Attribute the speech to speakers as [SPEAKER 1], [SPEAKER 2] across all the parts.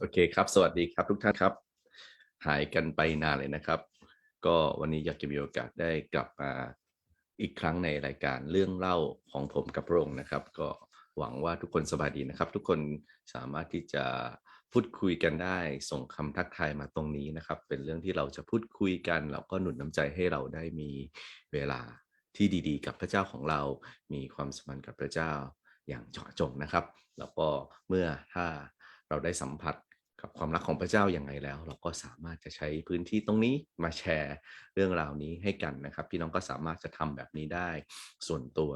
[SPEAKER 1] โอเคครับ สวัสดีครับทุกท่านครับ หายกันไปนานเลยนะครับ ก็วันนี้อยากจะมีโอกาสได้กลับมาอีกครั้งในรายการเรื่องเล่าของผมกับพระองค์นะครับ ก็หวังว่าทุกคนสบายดีนะครับ ทุกคนสามารถที่จะพูดคุยกันได้ส่งคำทักทายมาตรงนี้นะครับ เป็นเรื่องที่เราจะพูดคุยกันแล้วก็หนุนน้ำใจให้เราได้มีเวลาที่ดีๆ กับพระเจ้าของเรา มีความสัมพันธ์กับพระเจ้าอย่างเจาะจงนะครับ แล้วก็เมื่อถ้าเราได้สัมผัส กับความรักของพระเจ้าอย่างไรแล้ว เราก็สามารถจะใช้พื้นที่ตรงนี้มาแชร์เรื่องราวนี้ให้กันนะครับ พี่น้องก็สามารถจะทำแบบนี้ได้ส่วนตัว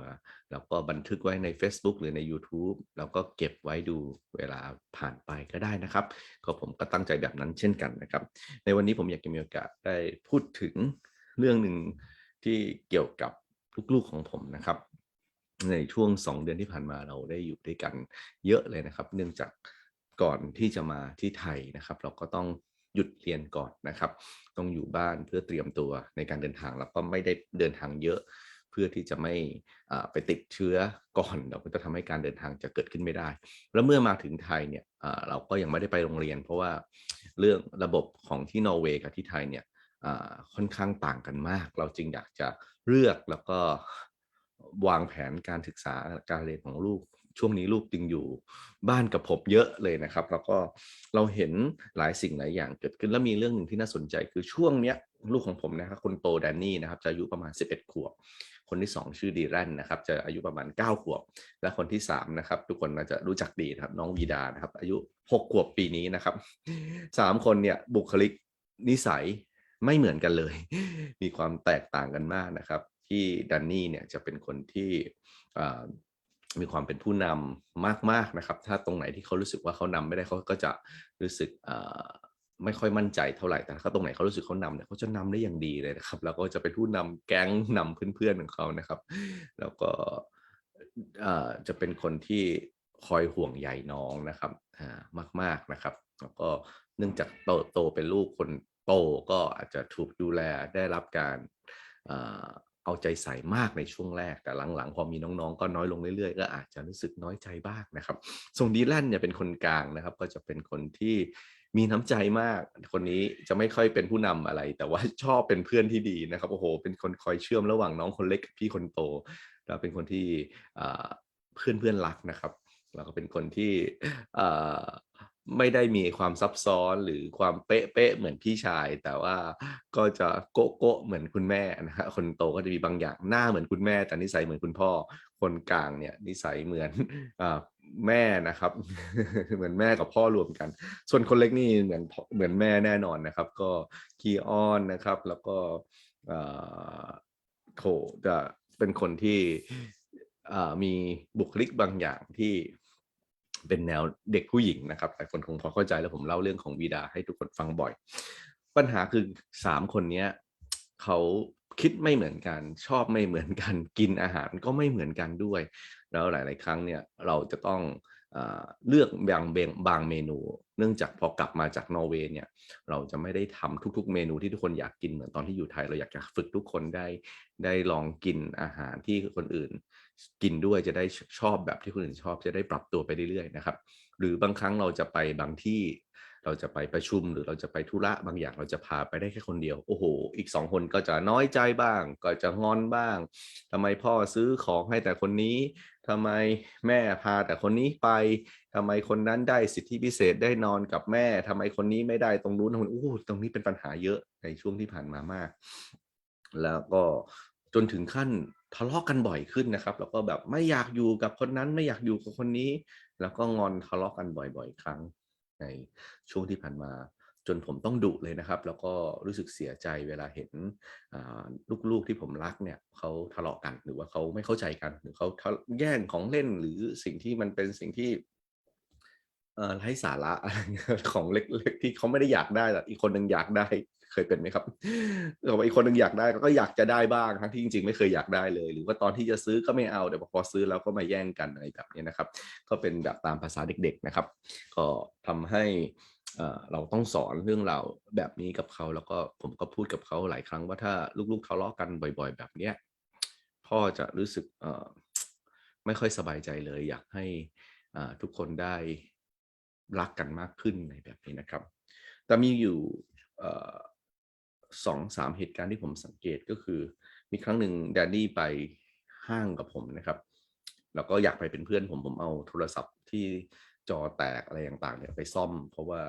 [SPEAKER 1] แล้วก็บันทึกไว้ใน Facebook หรือใน YouTube แล้วก็เก็บไว้ดูเวลาผ่านไปก็ได้นะครับ ก็ผมก็ตั้งใจแบบนั้นเช่นกันนะครับ ในวันนี้ผมอยากจะมีโอกาสได้พูดถึงเรื่องหนึ่งที่เกี่ยวกับลูกๆของผมนะครับ ในช่วง 2 เดือนที่ผ่านมาเราได้อยู่ด้วยกันเยอะเลยนะครับ เนื่องจาก ก่อนที่จะมาที่ไทยนะครับ เราก็ต้องหยุดเรียนก่อนนะครับ ต้องอยู่บ้านเพื่อเตรียมตัวในการเดินทางแล้วก็ไม่ได้เดินทางเยอะ เพื่อที่จะไม่ไปติดเชื้อก่อนเราก็จะทำให้การเดินทางจะเกิดขึ้นไม่ได้ แล้วเมื่อมาถึงไทยเนี่ยเราก็ยังไม่ได้ไปโรงเรียน เพราะว่าเรื่องระบบของที่นอร์เวย์กับที่ไทยเนี่ยค่อนข้างต่างกันมาก เราจึงอยากจะเลือกแล้วก็วางแผนการศึกษาการเรียนของลูก ช่วงนี้ลูกจึงอยู่บ้านกับผมเยอะเลยนะครับ แล้วก็เราเห็นหลายสิ่งหลายอย่างเกิดขึ้นแล้วมีเรื่องหนึ่งที่น่าสนใจคือช่วงเนี้ยลูกของผมนะครับคนโตแดนนี่นะครับจะอายุประมาณ 11 ขวบ คนที่ 2 ชื่อดีแรนนะครับจะอายุประมาณ 9 ขวบ และคนที่3นะครับทุกคนน่าจะรู้จักดีนะครับน้องวีดานะครับอายุ 6 ขวบปีนี้นะครับสามคนเนี่ยบุคลิกนิสัยไม่เหมือนกันเลย มีความแตกต่างกันมากนะครับ ที่ดันนี่เนี่ยจะเป็นคนที่ มีความเป็นผู้นำมากๆนะครับ ถ้าตรงไหนที่เขารู้สึกว่าเขานำไม่ได้เขาก็จะรู้สึกไม่ค่อยมั่นใจเท่าไหร่แต่ถ้าตรงไหนเขารู้สึกเขานำเนี่ยเขาจะนำได้อย่างดีเลยนะครับ แล้วก็จะเป็นผู้นำแก๊งนำเพื่อนๆของเขานะครับ แล้วก็จะเป็นคนที่คอยห่วงใยน้องนะครับมากๆนะครับแล้วก็เนื่องจากโตโตเป็นลูกคนโตก็อาจจะถูกดูแลได้รับการ เอาใจใส่มากในช่วงแรกแต่หลังๆ พอมีน้องๆ ก็น้อยลงเรื่อยๆ ก็อาจจะรู้สึกน้อยใจบ้างนะครับส่วนดีแลนเนี่ยเป็นคนกลางนะครับ ก็จะเป็นคนที่มีน้ำใจมาก คนนี้จะไม่ค่อยเป็นผู้นำอะไร แต่ว่าชอบเป็นเพื่อนที่ดีนะครับโอ้โห เป็นคนคอยเชื่อมระหว่างน้องคนเล็กกับพี่คนโตแล้วเป็นคนที่เพื่อนเพื่อนๆรักนะครับแล้วก็เป็นคนที่ ไม่ได้มีความซับซ้อนหรือความเป๊ะๆเหมือนพี่ชาย แต่ว่าก็จะโกะโกะเหมือนคุณแม่นะฮะคนโตก็จะมีบางอย่างหน้าเหมือนคุณแม่ แต่นิสัยเหมือนคุณพ่อ คนกลางเนี่ยนิสัยเหมือนอแม่นะครับ เหมือนแม่กับพ่อรวมกัน ส่วนคนเล็กนี่เหมือนเหมือนแม่แน่นอนนะครับ ก็ขี้อ้อนนะครับ แล้วก็โถจะเป็นคนที่มีบุคลิกบางอย่างที่ เป็นแนวเด็กผู้หญิงนะครับหลายคนคงพอเข้าใจแล้วผมเล่าเรื่องของวีดาให้ทุกคนฟังบ่อย ปัญหาคือสามคนเนี้ยเขาคิดไม่เหมือนกัน ชอบไม่เหมือนกัน กินอาหารก็ไม่เหมือนกันด้วย แล้วหลาย ๆ ครั้งเนี่ยเราจะต้อง เลือกบางเบงบางเมนู เนื่องจากพอกลับมาจากนอร์เวย์เนี่ยเราจะไม่ได้ทำทุกๆ เมนูที่ทุกคนอยากกินเหมือนตอนที่อยู่ไทย เราอยากจะฝึกทุกคนได้ได้ลองกินอาหารที่คนอื่น กินด้วยจะได้ชอบแบบที่คนอื่นชอบจะได้ปรับตัวไปเรื่อยๆนะครับ หรือบางครั้งเราจะไปบางที่ เราจะไปประชุมหรือเราจะไปธุระบางอย่างเราจะพาไปได้แค่คนเดียว โอ้โห อีกสองคนก็จะน้อยใจบ้าง ก็จะงอนบ้างทำไมพ่อซื้อของให้แต่คนนี้ทำไมแม่พาแต่คนนี้ไปทำไมคนนั้นได้สิทธิพิเศษได้นอนกับแม่ทำไมคนนี้ไม่ได้ตรงนู้นตรงนู้นโอ้ตรงนี้เป็นปัญหาเยอะในช่วงที่ผ่านมามาก แล้วก็จนถึงขั้นทะเลาะกันบ่อยขึ้นนะครับ แล้วก็แบบไม่อยากอยู่กับคนนั้นไม่อยากอยู่กับคนนี้ แล้วก็งอนทะเลาะกันบ่อยๆ ครั้ง ในช่วงที่ผ่านมา จนผมต้องดุเลยนะครับ แล้วก็รู้สึกเสียใจเวลาเห็นลูกๆที่ผมรักเนี่ยเขาทะเลาะกันหรือว่าเขาไม่เข้าใจกัน หรือเขาแย่งของเล่นหรือสิ่งที่มันเป็นสิ่งที่ ไร้สาระอะไรของเล็ก ๆ ที่เขาไม่ได้อยากได้แต่อีกคนหนึ่งอยากได้เคยเป็นไหมครับแต่ว่าอีกคนหนึ่งอยากได้ก็อยากจะได้บ้างทั้งที่จริง ๆ ไม่เคยอยากได้เลย หรือว่าตอนที่จะซื้อก็ไม่เอาแต่พอซื้อแล้วก็มาแย่งกันอะไรแบบนี้นะครับ ก็เป็นแบบตามภาษาเด็ก ๆนะครับ ก็ทำให้เราต้องสอนเรื่องราวแบบนี้กับเขาแล้วก็ผมก็พูดกับเขาหลายครั้งว่าถ้าลูกๆทะเลาะกันบ่อย ๆ แบบเนี้ยพ่อจะรู้สึกไม่ค่อยสบายใจเลย อยากให้ทุกคนได้ รักกันมากขึ้นในแบบนี้นะครับ แต่มีอยู่สองสามเหตุการณ์ที่ผมสังเกตก็คือ มีครั้งหนึ่งแดนนี่ไปห้างกับผมนะครับ แล้วก็อยากไปเป็นเพื่อนผมผมเอาโทรศัพท์ที่จอแตกอะไรต่างๆเนี่ยไปซ่อม เพราะว่า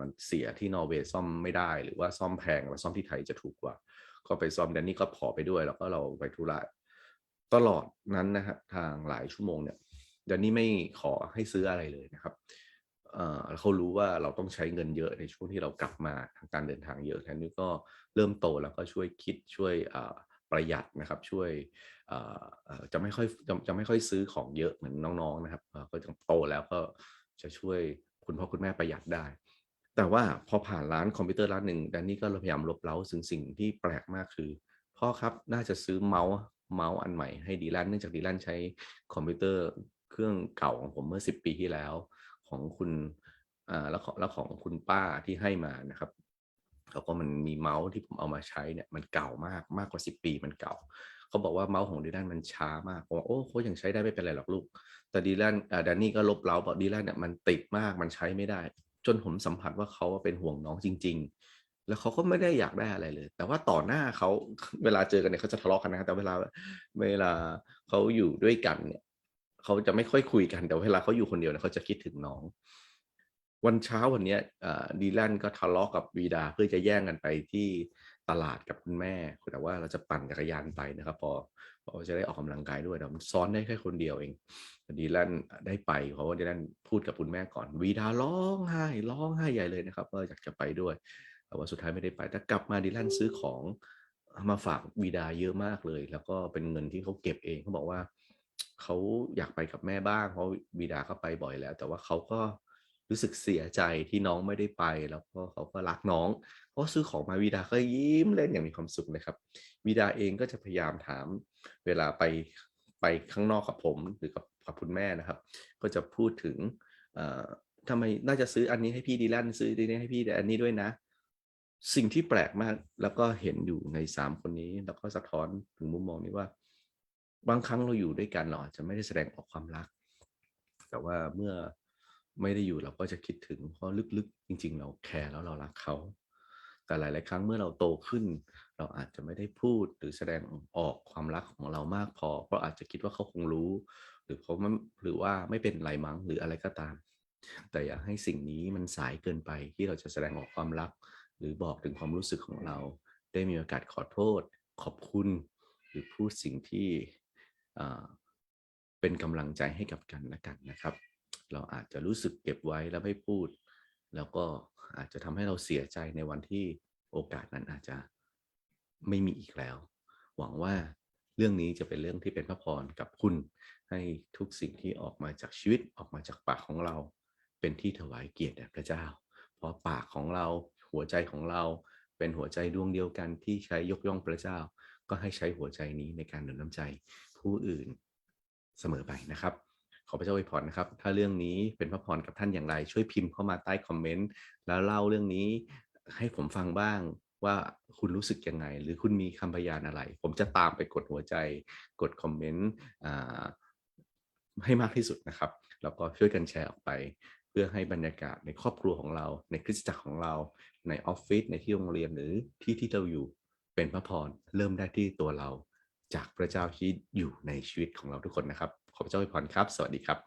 [SPEAKER 1] มันเสียที่นอร์เวย์ซ่อมไม่ได้ หรือว่าซ่อมแพงมาซ่อมที่ไทยจะถูกกว่า ก็ไปซ่อมแดนนี่ก็ขอไปด้วย แล้วก็เราไปธุระตลอดนั้นนะครับทางหลายชั่วโมงเนี่ยแดนนี่ไม่ขอให้ซื้ออะไรเลยนะครับ เขารู้ว่าเราต้องใช้เงินเยอะในช่วงที่เรากลับมาทางการเดินทางเยอะแทนนี่ก็เริ่มโตแล้วก็ช่วยคิดช่วยประหยัดนะครับช่วยจะไม่ค่อยจะจะไม่ค่อยซื้อของเยอะเหมือนน้องๆนะครับก็จะโตแล้วก็จะช่วยคุณพ่อคุณแม่ประหยัดได้ แต่ว่าพอผ่านร้านคอมพิวเตอร์ร้านหนึ่งแดนนี่ก็พยายามลบเล้าสิ่งสิ่งที่แปลกมากคือพ่อครับน่าจะซื้อเมาส์เมาส์อันใหม่ให้ดีแลนเนื่องจากดีแลนใช้คอมพิวเตอร์เครื่องเก่าของผมเมื่อ 10 ปีที่แล้ว ของคุณอ่าแล้วของแล้วของคุณป้าที่ให้มานะครับแล้วก็มันมีเมาส์ที่ผมเอามาใช้เนี่ยมันเก่ามากมากกว่า 10 ปีมันเก่า เขาบอกว่าเมาส์ของดีแลนมันช้ามากผมว่าโอ้เขายังใช้ได้ไม่เป็นไรหรอกลูก แต่ดีแลนอ่าแดนนี่ก็ลบเล้าบอกดีแลนเนี่ยมันติดมากมันใช้ไม่ได้ จนผมสัมผัสว่าเขาเป็นห่วงน้องจริง ๆ แล้วเขาก็ไม่ได้อยากได้อะไรเลย แต่ว่าต่อหน้าเขาเวลาเจอกันเนี่ยเขาจะทะเลาะกันนะแต่เวลาเวลาเขาอยู่ด้วยกันเนี่ย เขาจะไม่ค่อยคุยกันแต่เวลาเขาอยู่คนเดียวเนี่ยเขาจะคิดถึงน้อง วันเช้าวันเนี้ยดีแลนก็ทะเลาะกับวีดาเพื่อจะแย่งกันไปที่ตลาดกับคุณแม่ แต่ว่าเราจะปั่นจักรยานไปนะครับ พอพอจะได้ออกกำลังกายด้วยแต่มันซ้อนได้แค่คนเดียวเองดีแลนได้ไปเพราะว่าดีแลนพูดกับคุณแม่ก่อนวีดาร้องไห้ร้องไห้ใหญ่เลยนะครับว่าอยากจะไปด้วยแต่ว่าสุดท้ายไม่ได้ไปแต่กลับมาดีแลนซื้อของมาฝากวีดาเยอะมากเลย แล้วก็เป็นเงินที่เขาเก็บเองเขาบอกว่า เขาอยากไปกับแม่บ้างเพราะวีดาเขาไปบ่อยแล้ว แต่ว่าเขาก็รู้สึกเสียใจที่น้องไม่ได้ไป แล้วก็เขาก็รักน้องเพราะซื้อของมาวีดาก็ยิ้มเล่นอย่างมีความสุขนะครับวีดาเองก็จะพยายามถามเวลาไปไปข้างนอกกับผมหรือกับกับคุณแม่นะครับ ก็จะพูดถึงทำไมน่าจะซื้ออันนี้ให้พี่ดีแลนซื้อดีนี้ให้พี่อันนี้ด้วยนะ สิ่งที่แปลกมากแล้วก็เห็นอยู่ในสามคนนี้ แล้วก็สะท้อนถึงมุมมองนี้ว่า บางครั้งเราอยู่ด้วยกันเราอาจจะไม่ได้แสดงออกความรัก แต่ว่าเมื่อไม่ได้อยู่เราก็จะคิดถึงเพราะลึกๆ จริง ๆ เราแคร์แล้วเรารักเขาแต่หลาย ๆ ครั้งเมื่อเราโตขึ้น เราอาจจะไม่ได้พูดหรือแสดงออกความรักของเรามากพอ เพราะอาจจะคิดว่าเขาคงรู้ หรือเขาหรือว่าไม่เป็นไรมั้งหรืออะไรก็ตาม แต่อยากให้สิ่งนี้มันสายเกินไปที่เราจะแสดงออกความรัก หรือบอกถึงความรู้สึกของเรา ได้มีโอกาสขอโทษ ขอบคุณ หรือพูดสิ่งที่ เป็นกำลังใจให้กับกันและกันนะครับ เราอาจจะรู้สึกเก็บไว้แล้วไม่พูด แล้วก็อาจจะทำให้เราเสียใจในวันที่โอกาสนั้นอาจจะไม่มีอีกแล้ว หวังว่าเรื่องนี้จะเป็นเรื่องที่เป็นพระพรกับคุณ ให้ทุกสิ่งที่ออกมาจากชีวิตออกมาจากปากของเรา เป็นที่ถวายเกียรติแด่พระเจ้า เพราะปากของเราหัวใจของเราเป็นหัวใจดวงเดียวกันที่ใช้ยกย่องพระเจ้า ก็ให้ใช้หัวใจนี้ในการหนุนน้ำใจ ผู้อื่นเสมอไปนะครับ ขอพระเจ้าอวยพรนะครับ ถ้าเรื่องนี้เป็นพระพรกับท่านอย่างไรช่วยพิมพ์เข้ามาใต้คอมเมนต์แล้วเล่าเรื่องนี้ให้ผมฟังบ้างว่าคุณรู้สึกยังไง หรือคุณมีคำพยานอะไร ผมจะตามไปกดหัวใจกดคอมเมนต์ให้มากที่สุดนะครับ แล้วก็ช่วยกันแชร์ออกไป เพื่อให้บรรยากาศในครอบครัวของเรา ในคริสตจักรของเรา ในออฟฟิศในที่โรงเรียนหรือที่ที่เราอยู่เป็นพระพรเริ่มได้ที่ตัวเรา จากพระเจ้าที่อยู่ในชีวิตของเราทุกคนนะครับ ขอพระเจ้าอวยพรครับ สวัสดีครับ